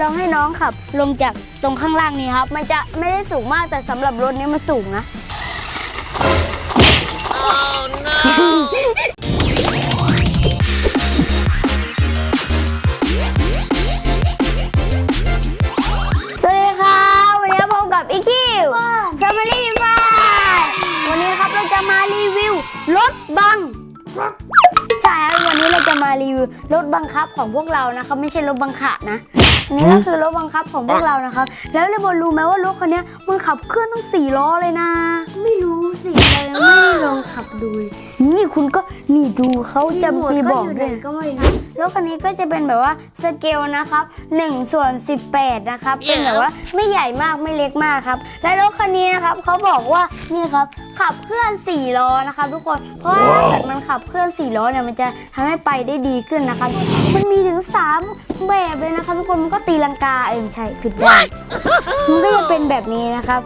ลองให้น้องขับ ลงจากตรงข้างล่างนี้ครับ มันจะไม่ได้สูงมากแต่สำหรับรถนี้มันสูงนะ สวัสดีครับวันนี้พบกับอีคิว Family f i วันนี้ครับเราจะมารีวิวรถบังใช่ครับวันนี้เราจะมารีวิวรถบังคับของพวกเรานะครับ ไม่ใช่รถบังคับนะอั นี่ก็คือรถบังคับของพวกเรานะครับ แล้วเรบอลรู้ไหมว่ารถคันนี้มันขับเคลื่อนต้องสี่ล้อเลยนะ ไม่รู้ สิเรายังไม่ได้ลองขับดูนี่คุณก็นี่ดูเขาจะมีบอกด้วยก็ไม่รู้รถคันนี้ก็จะเป็นแบบว่าสเกลนะครับ1ส่วน18 นะครับ เป็นแบบว่าไม่ใหญ่มากไม่เล็กมากครับ และรถคันนี้นะครับเขาบอกว่านี่ครับขับเคลื่อน4ล้อนะครับ ทุกคนเพราะว่าถ้าเกิดมันขับเคลื่อน4ล้อเนี่ยมันจะทำให้ไปได้ดีขึ้นนะครับ มันมีถึง3แบบเลยนะครับทุกคนมันก็ตีลังกาเออไม่ใช่ผิดด้าน มันก็จะเป็นแบบนี้นะครับ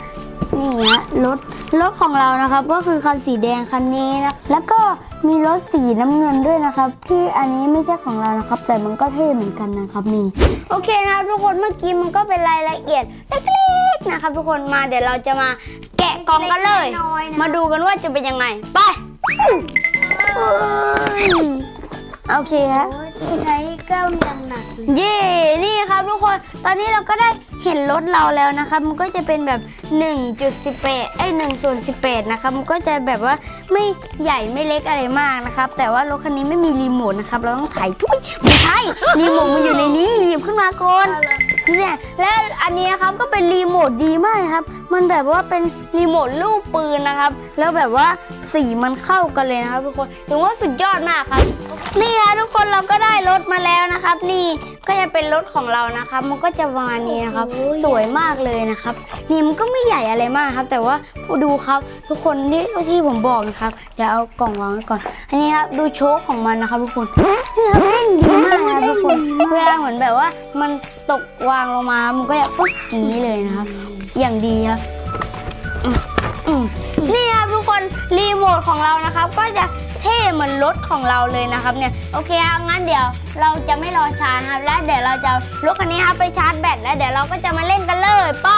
นี่ฮะรถรถของเรานะครับก็คือคันสีแดงคันนี้นะแล้วก็มีรถสีน้ำเงินด้วยนะครับ ที่อันนี้ไม่ใช่ของเรานะครับ แต่มันก็เท่เหมือนกันนะครับนี่โอเคนะครับทุกคนเมื่อกี้มันก็เป็นรายละเอียดเล็กๆนะครับ ทุกคนมาเดี๋ยวเราจะมาแกะกล่องกันเลยน้อยๆนะมาดูกันว่าจะเป็นยังไงไปโอเคฮะที่ใช้เก้ายังหนักเลยเย่นี่ครับ ทุกคน ตอนนี้เราก็ได้เห็นรถเราแล้วนะครับมันก็จะเป็นแบบ 1.18เอ้1ส่วน18นะครับมันก็จะแบบว่าไม่ใหญ่ไม่เล็กอะไรมากนะครับ แต่ว่ารถคันนี้ไม่มีรีโมทนะครับ เราต้องถ่ายทุยไม่ใช่รีโมทมันอยู่ในนี้หยิบขึ้นมาก่อนเนี่ยและอันนี้ครับก็เป็นรีโมทดีมากครับ มันแบบว่าเป็นรีโมทลูกปืนนะครับ แล้วแบบว่า สีมันเข้ากันเลยนะครับทุกคนถือว่าสุดยอดมากครับ นี่ฮะทุกคนเราก็ได้รถมาแล้วนะครับ นี่ก็จะเป็นรถของเรานะครับ มันก็จะประมาณนี้นะครับ สวยมากเลยนะครับ นี่มันก็ไม่ใหญ่อะไรมากครับ แต่ว่าดูครับทุกคนที่ที่ผมบอกนะครับเดี๋ยวเอากล่องวางไว้ก่อน อันนี้ครับดูโชคของมันนะครับทุกคนนี่ครับเด้งดีมากนะครับทุกคนเวลาเหมือนแบบว่า มันตกวางลงมา มันก็จะปุ๊บอย่างนี้เลยนะครับ อย่างดีครับอืม ทของเรานะครับ ก็จะเท่เหมือนรถของเราเลยนะครับเนี่ยโอเคครับงั้นเดี๋ยวเราจะไม่รอช้านะครับ และเดี๋ยวเราจะรถคันนี้ครับไปชาร์จแบตแล้วเดี๋ยวเราก็จะมาเล่นกันเลยไป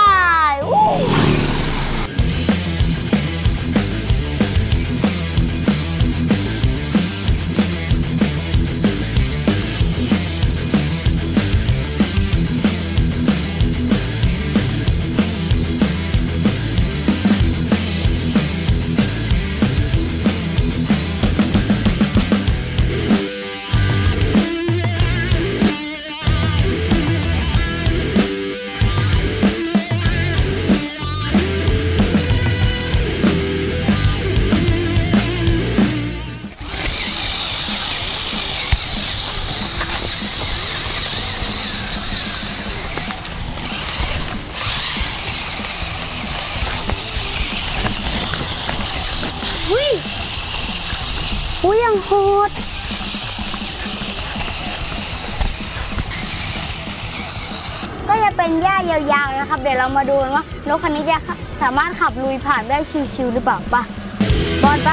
อยยังโหดก็จะเป็นหญ้ายาวๆนะครับ เดี๋ยวเรามาดูกันว่ารถคันนี้จะสามารถขับลุยผ่านได้ชิวๆหรือเปล่าปะบอลไป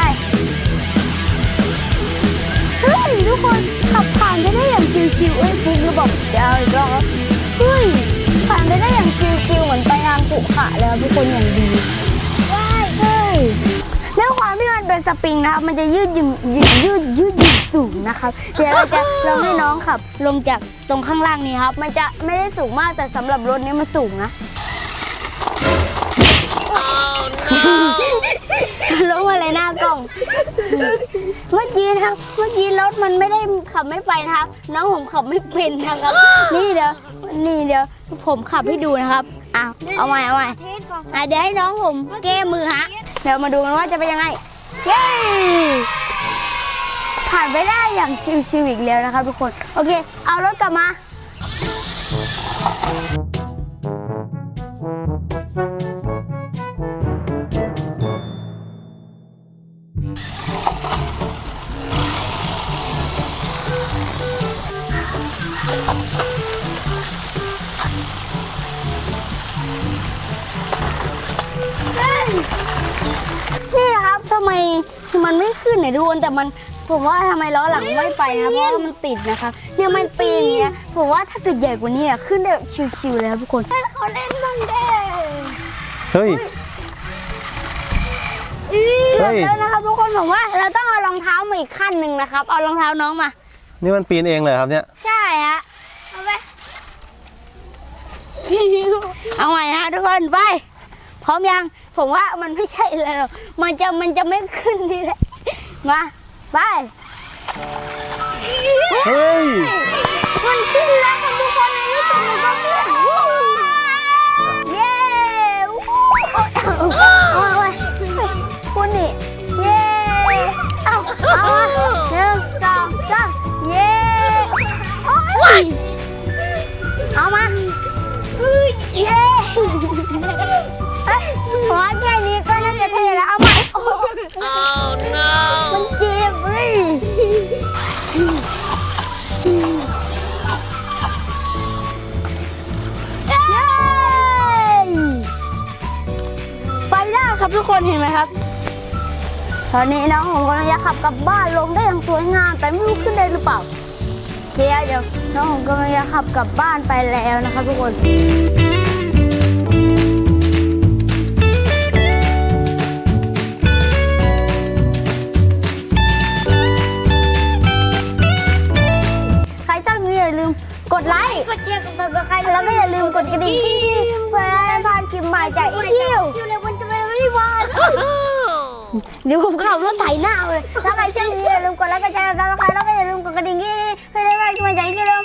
เฮ้ยทุกคนขับผ่านไปได้อย่างชิวๆเอ้ยฟุกหรือเปล่าเดี๋ยวอาอีกรอบเฮ้ยผ่านไปได้อย่างชิวๆเหมือนไปทางสุขะเลยครับทุกคนอย่างดี สปริงนะครับ มันจะยืดหยุ่นยืดยืดยืดหยุ่นสูงนะครับเดี๋ยวเราจะลองให้น้องขับ ลงจากตรงข้างล่างนี้ครับ มันจะไม่ได้สูงมากแต่สำหรับรถนี้มันสูงนะลงมาเลยหน้ากล้อง เมื่อกี้นะครับ เมื่อกี้รถมันไม่ได้ขับไม่ไปนะครับ น้องผมขับไม่เป็นนะครับ นี่เดี๋ยวนี่เดี๋ยวผมขับให้ดูนะครับอ้าวเอาใหม่เอาใหม่เทสก่อนอะเดี๋ยวให้น้องผมแก้มือฮะ เดี๋ยวมาดูกันว่าจะเป็นยังไง เย้ผ่านไปได้อย่างชิวๆอีกแล้วนะครับทุกคน โอเค เอารถกลับมา มมันไม่ขึ้นเนี่ยทุกคนแต่มันผมว่าทำไมล้อหลังไม่ไปนะเพราะว่ามันติดนะคะเนี่ยมันปีนอย่างเงี้ยผมว่าถ้าเกิดใหญ่กว่านี้อะขึ้นได้แบบชิวๆเลยครับทุกคนเขาเล่นบ้างเด้เฮ้ย เฮ้ย แล้วนะครับทุกคนผมว่าเราต้องเอารองเท้ามาอีกขั้นหนึ่งนะครับ เอารองเท้าน้องมา นี่มันปีนเองเลยครับเนี่ย ใช่ฮะเอาไปเอาใหม่นะทุกคนไป พร้อมยัง ผมว่ามันไม่ใช่เลยหรอกมันจะมันจะไม่ขึ้นทีแหละมา ไป เฮ้ย มันขึ้นแล้วค่ะทุกคนในที่สุดมันก็ขึ้นเย้วู้เอาเอาเอาคุณนี่ เย้ เอาเอามาหนึ่งสองสามเย้โอ้ยเอามาเย้ เห็นไหมครับ ตอนนี้น้องผมกำลังจะขับกลับบ้านลงได้อย่างสวยงาม แต่ไม่รู้ขึ้นได้หรือเปล่าเดี๋ยวเดี๋ยวน้องผมกำลังจะขับกลับบ้านไปแล้วนะครับทุกคนใครชอบนี้อย่าลืมกดไลค์ กดแชร์ กดซับสไครต์แล้วก็อย่าลืมกดกระดิ่งเพื่อให้พลาดคลิปใหม่จากอีคิว คิวเลยวันจะไปไม่ได้วันเดี๋ยวผมก็ขับรถไถหน้าเลย ถ้าใครชอบอย่าลืมกดไลค์กดแชร์กดซับสไครต์แล้วก็อย่าลืมกดกระดิ่งเพื่อให้ได้พลาดคลิปใหม่จากอีคิวเพื่อนพี่ปอสมนาลาก่อนนะสวัสดีครับบ๊ายบาย